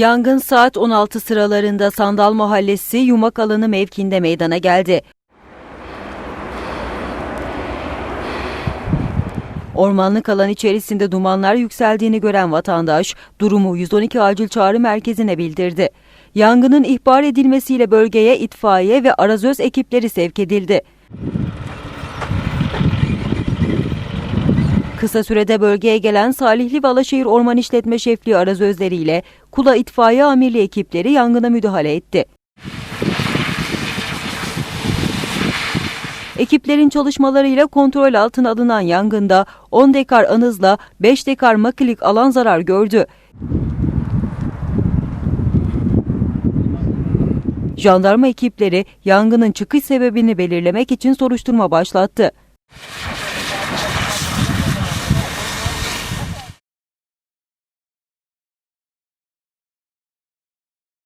Yangın saat 16 sıralarında Sandal Mahallesi Yumak Alanı mevkinde meydana geldi. Ormanlık alan içerisinde dumanlar yükseldiğini gören vatandaş durumu 112 acil çağrı merkezine bildirdi. Yangının ihbar edilmesiyle bölgeye itfaiye ve arazöz ekipleri sevk edildi. Kısa sürede bölgeye gelen Salihli ve Orman İşletme Şefliği arazözleriyle Kula İtfaiye Amirliği ekipleri yangına müdahale etti. Ekiplerin çalışmalarıyla kontrol altına alınan yangında 10 dekar anızla 5 dekar makilik alan zarar gördü. Jandarma ekipleri yangının çıkış sebebini belirlemek için soruşturma başlattı.